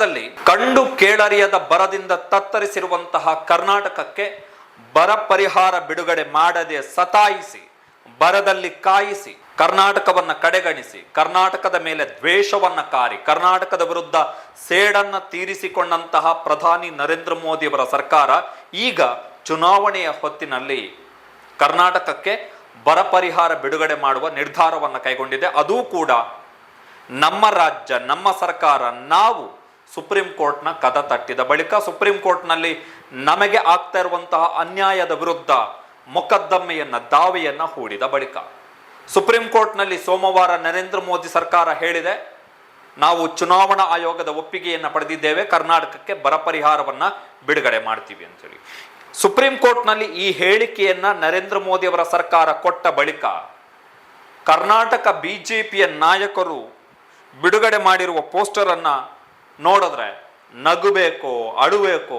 ಕರ್ನಾಟಕದಲ್ಲಿ ಕಂಡು ಕೇಳರಿಯದ ಬರದಿಂದ ತತ್ತರಿಸಿರುವಂತಹ ಕರ್ನಾಟಕಕ್ಕೆ ಬರ ಪರಿಹಾರ ಬಿಡುಗಡೆ ಮಾಡದೆ ಸತಾಯಿಸಿ, ಬರದಲ್ಲಿ ಕಾಯಿಸಿ, ಕರ್ನಾಟಕವನ್ನ ಕಡೆಗಣಿಸಿ, ಕರ್ನಾಟಕದ ಮೇಲೆ ದ್ವೇಷವನ್ನ ಕಾರಿ, ಕರ್ನಾಟಕದ ವಿರುದ್ಧ ಸೇಡನ್ನ ತೀರಿಸಿಕೊಂಡಂತಹ ಪ್ರಧಾನಿ ನರೇಂದ್ರ ಮೋದಿಯವರ ಸರ್ಕಾರ ಈಗ ಚುನಾವಣೆಯ ಹೊತ್ತಿನಲ್ಲಿ ಕರ್ನಾಟಕಕ್ಕೆ ಬರ ಪರಿಹಾರ ಬಿಡುಗಡೆ ಮಾಡುವ ನಿರ್ಧಾರವನ್ನು ಕೈಗೊಂಡಿದೆ. ಅದೂ ಕೂಡ ನಮ್ಮ ರಾಜ್ಯ, ನಮ್ಮ ಸರ್ಕಾರ, ನಾವು ಸುಪ್ರೀಂ ಕೋರ್ಟ್ನ ಕದ ತಟ್ಟಿದ ಬಳಿಕ ಸುಪ್ರೀಂ ಕೋರ್ಟ್ನಲ್ಲಿ ನಮಗೆ ಆಗ್ತಾ ಇರುವಂತಹ ಅನ್ಯಾಯದ ವಿರುದ್ಧ ಮೊಕದ್ದಮೆಯನ್ನ, ದಾವೆಯನ್ನ ಹೂಡಿದ ಬಳಿಕ. ಸುಪ್ರೀಂ ಕೋರ್ಟ್ನಲ್ಲಿ ಸೋಮವಾರ ನರೇಂದ್ರ ಮೋದಿ ಸರ್ಕಾರ ಹೇಳಿದೆ, ನಾವು ಚುನಾವಣಾ ಆಯೋಗದ ಒಪ್ಪಿಗೆಯನ್ನ ಪಡೆದಿದ್ದೇವೆ, ಕರ್ನಾಟಕಕ್ಕೆ ಬರ ಪರಿಹಾರವನ್ನ ಬಿಡುಗಡೆ ಮಾಡ್ತೀವಿ ಅಂತೇಳಿ. ಸುಪ್ರೀಂ ಕೋರ್ಟ್ನಲ್ಲಿ ಈ ಹೇಳಿಕೆಯನ್ನ ನರೇಂದ್ರ ಮೋದಿ ಅವರ ಸರ್ಕಾರ ಕೊಟ್ಟ ಬಳಿಕ ಕರ್ನಾಟಕ ಬಿಜೆಪಿಯ ನಾಯಕರು ಬಿಡುಗಡೆ ಮಾಡಿರುವ ಪೋಸ್ಟರ್ ಅನ್ನ ನೋಡಿದ್ರೆ ನಗಬೇಕು, ಅಳುಬೇಕು,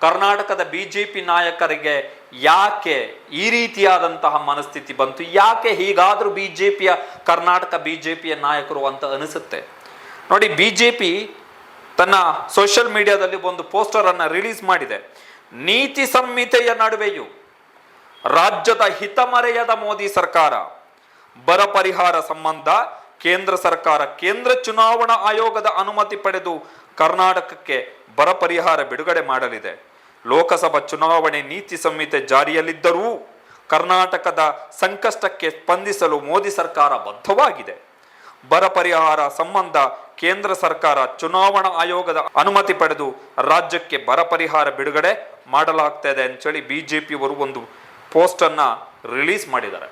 ಕರ್ನಾಟಕದ ಬಿ ಜೆ ಪಿ ನಾಯಕರಿಗೆ ಯಾಕೆ ಈ ರೀತಿಯಾದಂತಹ ಮನಸ್ಥಿತಿ ಬಂತು? ಯಾಕೆ ಹೀಗಾದ್ರೂ ಬಿಜೆಪಿಯ ಕರ್ನಾಟಕ ಬಿ ಜೆ ಪಿಯ ನಾಯಕರು ಅಂತ ಅನಿಸುತ್ತೆ? ನೋಡಿ ಬಿ ಜೆ ಪಿ ತನ್ನ ಸೋಷಿಯಲ್ ಮೀಡಿಯಾದಲ್ಲಿ ಒಂದು ಪೋಸ್ಟರ್ ಅನ್ನ ರಿಲೀಸ್ ಮಾಡಿದೆ. ನೀತಿ ಸಂಹಿತೆಯ ನಡುವೆಯೂ ರಾಜ್ಯದ ಹಿತಮರೆಯದ ಮೋದಿ ಸರ್ಕಾರ ಬರ ಪರಿಹಾರ ಸಂಬಂಧ ಕೇಂದ್ರ ಸರ್ಕಾರ ಕೇಂದ್ರ ಚುನಾವಣಾ ಆಯೋಗದ ಅನುಮತಿ ಪಡೆದು ಕರ್ನಾಟಕಕ್ಕೆ ಬರ ಪರಿಹಾರ ಬಿಡುಗಡೆ ಮಾಡಲಿದೆ. ಲೋಕಸಭಾ ಚುನಾವಣೆ ನೀತಿ ಸಂಹಿತೆ ಜಾರಿಯಲ್ಲಿದ್ದರೂ ಕರ್ನಾಟಕದ ಸಂಕಷ್ಟಕ್ಕೆ ಸ್ಪಂದಿಸಲು ಮೋದಿ ಸರ್ಕಾರ ಬದ್ಧವಾಗಿದೆ. ಬರ ಪರಿಹಾರ ಸಂಬಂಧ ಕೇಂದ್ರ ಸರ್ಕಾರ ಚುನಾವಣಾ ಆಯೋಗದ ಅನುಮತಿ ಪಡೆದು ರಾಜ್ಯಕ್ಕೆ ಬರ ಪರಿಹಾರ ಬಿಡುಗಡೆ ಮಾಡಲಾಗ್ತಾ ಇದೆ ಅಂತೇಳಿ ಪಿಯವರು ಒಂದು ಪೋಸ್ಟ್ ಅನ್ನ ರಿಲೀಸ್ ಮಾಡಿದ್ದಾರೆ.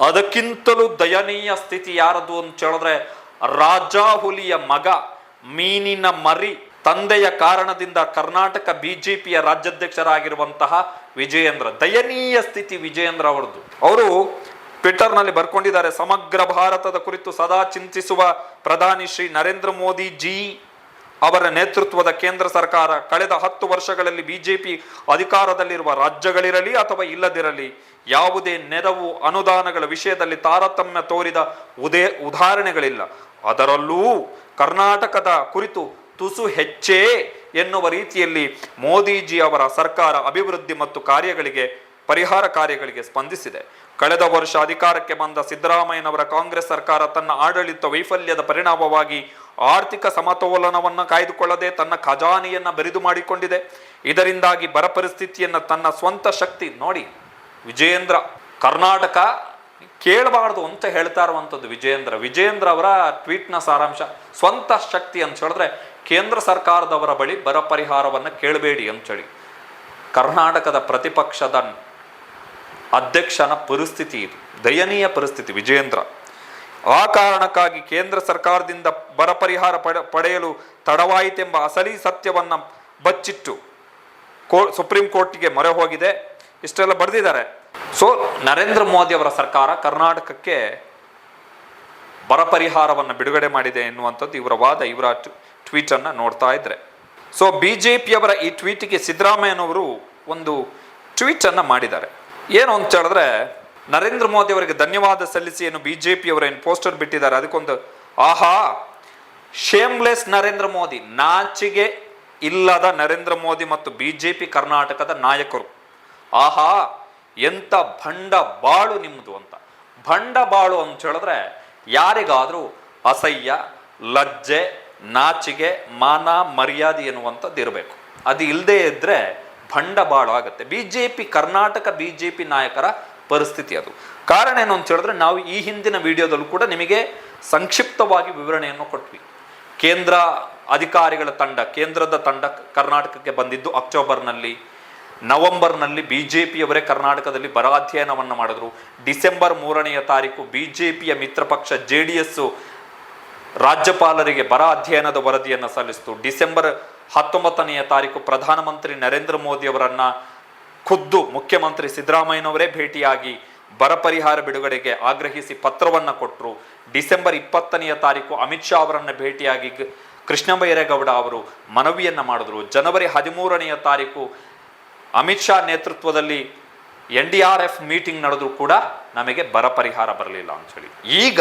ಅದಕ್ಕಿಂತಲೂ ದಯನೀಯ ಸ್ಥಿತಿ ಯಾರದು ಅಂತ ಹೇಳಿದ್ರೆ ರಾಜಾ ಹುಲಿಯ ಮಗ ಮೀನಿನ ಮರಿ ತಂದೆಯ ಕಾರಣದಿಂದ ಕರ್ನಾಟಕ ಬಿಜೆಪಿಯ ರಾಜ್ಯಾಧ್ಯಕ್ಷರಾಗಿರುವಂತಹ ವಿಜಯೇಂದ್ರ, ದಯನೀಯ ಸ್ಥಿತಿ ವಿಜಯೇಂದ್ರ ಅವರದ್ದು ಅವರು ಟ್ವಿಟರ್ನಲ್ಲಿ ಬರ್ಕೊಂಡಿದ್ದಾರೆ, ಸಮಗ್ರ ಭಾರತದ ಕುರಿತು ಸದಾ ಚಿಂತಿಸುವ ಪ್ರಧಾನಿ ಶ್ರೀ ನರೇಂದ್ರ ಮೋದಿ ಜಿ ಅವರ ನೇತೃತ್ವದ ಕೇಂದ್ರ ಸರ್ಕಾರ, ಕಳೆದ ಹತ್ತು ವರ್ಷಗಳಲ್ಲಿ ಬಿಜೆಪಿ ಅಧಿಕಾರದಲ್ಲಿರುವ ರಾಜ್ಯಗಳಿರಲಿ ಅಥವಾ ಇಲ್ಲದಿರಲಿ ಯಾವುದೇ ನೆರವು ಅನುದಾನಗಳ ವಿಷಯದಲ್ಲಿ ತಾರತಮ್ಯ ತೋರಿದ ಉದೇ ಉದಾಹರಣೆಗಳಿಲ್ಲ. ಅದರಲ್ಲೂ ಕರ್ನಾಟಕದ ಕುರಿತು ತುಸು ಹೆಚ್ಚೇ ಎನ್ನುವ ರೀತಿಯಲ್ಲಿ ಮೋದಿಜಿ ಅವರ ಸರ್ಕಾರ ಅಭಿವೃದ್ಧಿ ಮತ್ತು ಕಾರ್ಯಗಳಿಗೆ ಪರಿಹಾರ ಕಾರ್ಯಗಳಿಗೆ ಸ್ಪಂದಿಸಿದೆ. ಕಳೆದ ವರ್ಷ ಅಧಿಕಾರಕ್ಕೆ ಬಂದ ಸಿದ್ದರಾಮಯ್ಯನವರ ಕಾಂಗ್ರೆಸ್ ಸರ್ಕಾರ ತನ್ನ ಆಡಳಿತ ವೈಫಲ್ಯದ ಪರಿಣಾಮವಾಗಿ ಆರ್ಥಿಕ ಸಮತೋಲನವನ್ನು ಕಾಯ್ದುಕೊಳ್ಳದೆ ತನ್ನ ಖಜಾನೆಯನ್ನು ಬರಿದು ಮಾಡಿಕೊಂಡಿದೆ. ಇದರಿಂದಾಗಿ ಬರ ಪರಿಸ್ಥಿತಿಯನ್ನು ತನ್ನ ಸ್ವಂತ ಶಕ್ತಿ ನೋಡಿ ವಿಜಯೇಂದ್ರ ಕರ್ನಾಟಕ ಕೇಳಬಾರ್ದು ಅಂತ ಹೇಳ್ತಾ ಇರುವಂಥದ್ದು ವಿಜಯೇಂದ್ರ. ವಿಜಯೇಂದ್ರ ಅವರ ಟ್ವೀಟ್ನ ಸಾರಾಂಶ, ಸ್ವಂತ ಶಕ್ತಿ ಅಂತ ಹೇಳಿದ್ರೆ ಕೇಂದ್ರ ಸರ್ಕಾರದವರ ಬಳಿ ಬರ ಪರಿಹಾರವನ್ನು ಕೇಳಬೇಡಿ ಅಂತೇಳಿ ಕರ್ನಾಟಕದ ಪ್ರತಿಪಕ್ಷದ ಅಧ್ಯಕ್ಷನ ಪರಿಸ್ಥಿತಿ ಇದು, ದಯನೀಯ ಪರಿಸ್ಥಿತಿ ವಿಜಯೇಂದ್ರ. ಆ ಕಾರಣಕ್ಕಾಗಿ ಕೇಂದ್ರ ಸರ್ಕಾರದಿಂದ ಬರ ಪರಿಹಾರ ಪಡೆ, ಪಡೆಯಲು ತಡವಾಯಿತೆಂಬ ಅಸಲಿ ಸತ್ಯವನ್ನು ಬಚ್ಚಿಟ್ಟು ಕೋ, ಸುಪ್ರೀಂ ಕೋರ್ಟ್ಗೆ ಮೊರೆ ಹೋಗಿದೆ. ಇಷ್ಟೆಲ್ಲ ಬರೆದಿದ್ದಾರೆ. ಸೊ ನರೇಂದ್ರ ಮೋದಿ ಅವರ ಸರ್ಕಾರ ಕರ್ನಾಟಕಕ್ಕೆ ಬರ ಪರಿಹಾರವನ್ನು ಬಿಡುಗಡೆ ಮಾಡಿದೆ ಎನ್ನುವಂಥದ್ದು ಇವರ ವಾದ, ಇವರ ಟ್ವೀಟ್ ಅನ್ನ ನೋಡ್ತಾ ಇದ್ರೆ. ಸೊ ಬಿಜೆಪಿಯವರ ಈ ಟ್ವೀಟಿಗೆ ಸಿದ್ದರಾಮಯ್ಯನವರು ಒಂದು ಟ್ವೀಟ್ ಅನ್ನ ಮಾಡಿದ್ದಾರೆ. ಏನು ಅಂತ ಹೇಳಿದ್ರೆ, ನರೇಂದ್ರ ಮೋದಿ ಅವರಿಗೆ ಧನ್ಯವಾದ ಸಲ್ಲಿಸಿ ಏನು ಬಿಜೆಪಿ ಅವರು ಏನು ಪೋಸ್ಟರ್ ಬಿಟ್ಟಿದ್ದಾರೆ, ಅದಕ್ಕೊಂದು ಆಹಾ! ಶೇಮ್ಲೆಸ್ ನರೇಂದ್ರ ಮೋದಿ, ನಾಚಿಗೆ ಇಲ್ಲದ ನರೇಂದ್ರ ಮೋದಿ ಮತ್ತು ಬಿಜೆಪಿ ಕರ್ನಾಟಕದ ನಾಯಕರು. ಆಹಾ, ಎಂತ ಭಂಡ ಬಾಳು ನಿಮ್ಮದು ಅಂತ. ಭಂಡ ಬಾಳು ಅಂತ ಹೇಳಿದ್ರೆ ಯಾರಿಗಾದರೂ ಅಸಹ್ಯ, ಲಜ್ಜೆ ನಾಚಿಗೆ ಮಾನ, ಮರ್ಯಾದೆ ಎನ್ನುವಂಥದ್ದು ಇರಬೇಕು. ಅದು ಇಲ್ಲದೇ ಇದ್ದರೆ ಭಂಡ ಬಾಳು ಆಗುತ್ತೆ. ಪಿ ಕರ್ನಾಟಕ ಬಿ ಜೆ ಪಿ ನಾಯಕರ ಪರಿಸ್ಥಿತಿ ಅದು. ಕಾರಣ ಏನು ಅಂತ ಹೇಳಿದ್ರೆ ನಾವು ಈ ಹಿಂದಿನ ವಿಡಿಯೋದಲ್ಲೂ ಕೂಡ ನಿಮಗೆ ಸಂಕ್ಷಿಪ್ತವಾಗಿ ವಿವರಣೆಯನ್ನು ಕೊಟ್ವಿ. ಕೇಂದ್ರ ಅಧಿಕಾರಿಗಳ ತಂಡ, ಕೇಂದ್ರದ ತಂಡ ಕರ್ನಾಟಕಕ್ಕೆ ಬಂದಿದ್ದು ಅಕ್ಟೋಬರ್ನಲ್ಲಿ. ನವೆಂಬರ್ನಲ್ಲಿ ಬಿ ಜೆ ಪಿಯವರೇ ಕರ್ನಾಟಕದಲ್ಲಿ ಬರ ಅಧ್ಯಯನವನ್ನು ಮಾಡಿದ್ರು. ಡಿಸೆಂಬರ್ ಮೂರನೆಯ ತಾರೀಕು ಬಿ ಜೆ ಪಿಯ ಮಿತ್ರ ಪಕ್ಷ ಜೆ ಡಿ ಎಸ್ಸು ರಾಜ್ಯಪಾಲರಿಗೆ ಬರ ಅಧ್ಯಯನದ ವರದಿಯನ್ನು ಸಲ್ಲಿಸಿತು. ಡಿಸೆಂಬರ್ ಹತ್ತೊಂಬತ್ತನೆಯ ತಾರೀಕು ಪ್ರಧಾನಮಂತ್ರಿ ನರೇಂದ್ರ ಮೋದಿಯವರನ್ನು ಖುದ್ದು ಮುಖ್ಯಮಂತ್ರಿ ಸಿದ್ದರಾಮಯ್ಯನವರೇ ಭೇಟಿಯಾಗಿ ಬರ ಪರಿಹಾರ ಬಿಡುಗಡೆಗೆ ಆಗ್ರಹಿಸಿ ಪತ್ರವನ್ನು ಕೊಟ್ಟರು ಡಿಸೆಂಬರ್ ಇಪ್ಪತ್ತನೆಯ ತಾರೀಕು ಅಮಿತ್ ಶಾ ಅವರನ್ನು ಭೇಟಿಯಾಗಿ ಕೃಷ್ಣ ಬೈರೇಗೌಡ ಅವರು ಮನವಿಯನ್ನ ಮಾಡಿದ್ರು. ಜನವರಿ ಹದಿಮೂರನೆಯ ತಾರೀಕು ಅಮಿತ್ ಶಾ ನೇತೃತ್ವದಲ್ಲಿ N D R F meeting ನಡೆದರೂ ಕೂಡ ನಮಗೆ ಬರ ಪರಿಹಾರ ಬರಲಿಲ್ಲ ಅಂಥೇಳಿ ಈಗ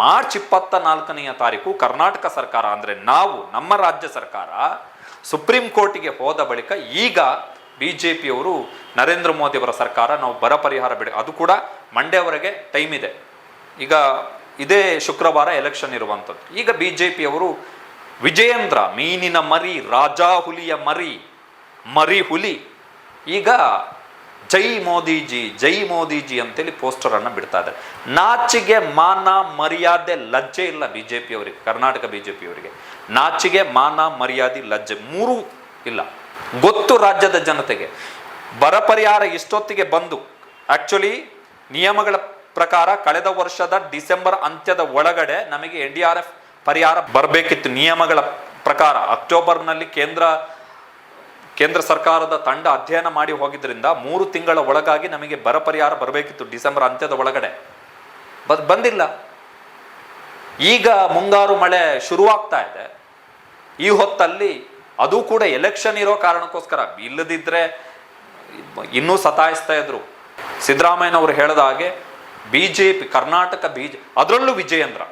ಮಾರ್ಚ್ ಇಪ್ಪತ್ತ ನಾಲ್ಕನೆಯ ತಾರೀಕು ಕರ್ನಾಟಕ ಸರ್ಕಾರ ಅಂದರೆ ನಾವು, ನಮ್ಮ ರಾಜ್ಯ ಸರ್ಕಾರ ಸುಪ್ರೀಂ ಕೋರ್ಟಿಗೆ ಹೋದ ಬಳಿಕ ಈಗ ಬಿ ಜೆ ಪಿಯವರು ನರೇಂದ್ರ ಮೋದಿಯವರ ಸರ್ಕಾರ ನಾವು ಬರ ಪರಿಹಾರ ಬಿಡ, ಅದು ಕೂಡ ಮಂಡ್ಯವರೆಗೆ ಟೈಮ್ ಇದೆ. ಈಗ ಇದೇ ಶುಕ್ರವಾರ ಎಲೆಕ್ಷನ್ ಇರುವಂಥದ್ದು. ಈಗ ಬಿ ಜೆ ಪಿಯವರು ವಿಜಯೇಂದ್ರ ಮೀನಿನ ಮರಿ ರಾಜಾ ಹುಲಿಯ ಮರಿ ಮರಿ ಹುಲಿ ಈಗ ಜೈ ಮೋದಿಜಿ ಜೈ ಮೋದಿಜಿ ಅಂತೇಳಿ ಪೋಸ್ಟರ್ ಅನ್ನ ಬಿಡ್ತಾ ಇದ್ದಾರೆ. ನಾಚಿಗೆ ಮಾನ ಮರ್ಯಾದೆ ಲಜ್ಜೆ ಇಲ್ಲ ಬಿ ಜೆ ಅವರಿಗೆ, ಕರ್ನಾಟಕ ಬಿ ಜೆ ಅವರಿಗೆ. ನಾಚಿಗೆ ಮಾನ ಮರ್ಯಾದೆ ಲಜ್ಜೆ ಮೂರೂ ಇಲ್ಲ. ಗೊತ್ತು ರಾಜ್ಯದ ಜನತೆಗೆ. ಬರ ಪರಿಹಾರ ಇಷ್ಟೊತ್ತಿಗೆ ಬಂದು ಆಕ್ಚುಲಿ ನಿಯಮಗಳ ಪ್ರಕಾರ ಕಳೆದ ವರ್ಷದ ಡಿಸೆಂಬರ್ ಅಂತ್ಯದ ಒಳಗಡೆ ನಮಗೆ ಎನ್ ಡಿ ಆರ್ ಎಫ್ ಪರಿಹಾರ ಬರಬೇಕಿತ್ತು. ನಿಯಮಗಳ ಪ್ರಕಾರ ಅಕ್ಟೋಬರ್ನಲ್ಲಿ ಕೇಂದ್ರ ಕೇಂದ್ರ ಸರ್ಕಾರದ ತಂಡ ಅಧ್ಯಯನ ಮಾಡಿ ಹೋಗಿದ್ರಿಂದ ಮೂರು ತಿಂಗಳ ಒಳಗಾಗಿ ನಮಗೆ ಬರ ಪರಿಹಾರ ಬರಬೇಕಿತ್ತು ಡಿಸೆಂಬರ್ ಅಂತ್ಯದ ಒಳಗಡೆ. ಬದ್ ಬಂದಿಲ್ಲ. ಈಗ ಮುಂಗಾರು ಮಳೆ ಶುರುವಾಗ್ತಾ ಇದೆ. ಈ ಹೊತ್ತಲ್ಲಿ ಅದು ಕೂಡ ಎಲೆಕ್ಷನ್ ಇರೋ ಕಾರಣಕ್ಕೋಸ್ಕರ ಇಲ್ಲದಿದ್ರೆ ಇನ್ನೂ ಸತಾಯಿಸ್ತಾ ಇದ್ರು. ಸಿದ್ದರಾಮಯ್ಯನವರು ಹೇಳಿದ ಹಾಗೆ B J P Karnataka B J ಅದರಲ್ಲೂ ವಿಜಯೇಂದ್ರ.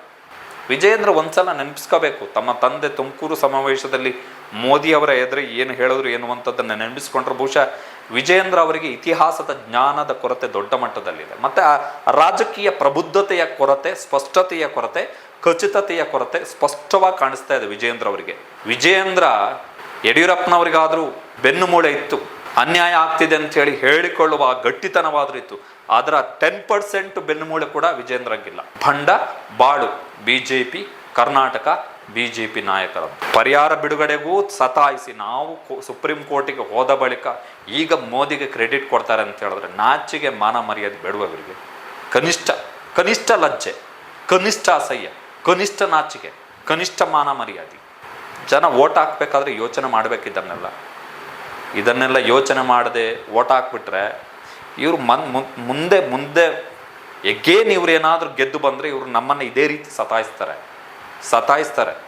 ವಿಜಯೇಂದ್ರ ಒಂದ್ಸಲ ನೆನಪಿಸ್ಕೋಬೇಕು. ತಮ್ಮ ತಂದೆ ತುಮಕೂರು ಸಮಾವೇಶದಲ್ಲಿ ಮೋದಿ ಅವರ ಎದುರು ಏನು ಹೇಳಿದ್ರು ಎನ್ನುವಂಥದ್ದನ್ನು ನೆನಪಿಸ್ಕೊಂಡ್ರೆ ಬಹುಶಃ ವಿಜಯೇಂದ್ರ ಅವರಿಗೆ ಇತಿಹಾಸದ ಜ್ಞಾನದ ಕೊರತೆ ದೊಡ್ಡ ಮಟ್ಟದಲ್ಲಿದೆ. ಮತ್ತೆ ಆ ರಾಜಕೀಯ ಪ್ರಬುದ್ಧತೆಯ ಕೊರತೆ, ಸ್ಪಷ್ಟತೆಯ ಕೊರತೆ, ಖಚಿತತೆಯ ಕೊರತೆ ಸ್ಪಷ್ಟವಾಗಿ ಕಾಣಿಸ್ತಾ ಇದೆ ವಿಜಯೇಂದ್ರ ಅವರಿಗೆ. ವಿಜಯೇಂದ್ರ ಯಡಿಯೂರಪ್ಪನವರಿಗಾದರೂ ಬೆನ್ನುಮೂಳೆ ಇತ್ತು. ಅನ್ಯಾಯ ಆಗ್ತಿದೆ ಅಂತ ಹೇಳಿ ಹೇಳಿಕೊಳ್ಳುವ ಗಟ್ಟಿತನವಾದರೂ ಇತ್ತು. ಅದರ ಟೆನ್ ಪರ್ಸೆಂಟ್ ಬೆನ್ನುಮೂಳೆ ಕೂಡ ವಿಜೇಂದ್ರಂಗಿಲ್ಲ ಭಂಡ, ಬಾಳು, ಬಿಜೆಪಿ, ಕರ್ನಾಟಕ ಬಿಜೆಪಿ ನಾಯಕರು. ಪರಿಹಾರ ಬಿಡುಗಡೆಗೂ ಸತಾಯಿಸಿ ನಾವು ಸುಪ್ರೀಂ ಕೋರ್ಟಿಗೆ ಹೋದ ಬಳಿಕ ಈಗ ಮೋದಿಗೆ ಕ್ರೆಡಿಟ್ ಕೊಡ್ತಾರೆ ಅಂತ ಹೇಳಿದ್ರೆ ನಾಚಿಗೆ ಮಾನ ಮರ್ಯಾದೆ ಬೇಡುವವರಿಗೆ ಕನಿಷ್ಠ ಕನಿಷ್ಠ ಲಜ್ಜೆ, ಕನಿಷ್ಠ ಅಸಹ್ಯ, ಕನಿಷ್ಠ ನಾಚಿಕೆ, ಕನಿಷ್ಠ ಮಾನ ಮರ್ಯಾದೆ. ಜನ ಓಟ್ ಹಾಕ್ಬೇಕಾದ್ರೆ ಯೋಚನೆ ಮಾಡಬೇಕಿದ್ದನ್ನೆಲ್ಲ. ಇದನ್ನೆಲ್ಲ ಯೋಚನೆ ಮಾಡದೆ ಓಟ್ ಹಾಕ್ಬಿಟ್ರೆ ಇವರು ಮುನ್- ಮುಂದೆ ಮುಂದೆ ಎಗೇನ್ ಇವ್ರು ಏನಾದರೂ ಗೆದ್ದು ಬಂದರೆ ಇವರು ನಮ್ಮನ್ನು ಇದೇ ರೀತಿ ಸತಾಯಿಸ್ತಾರೆ. ಸತಾಯಿಸ್ತಾರೆ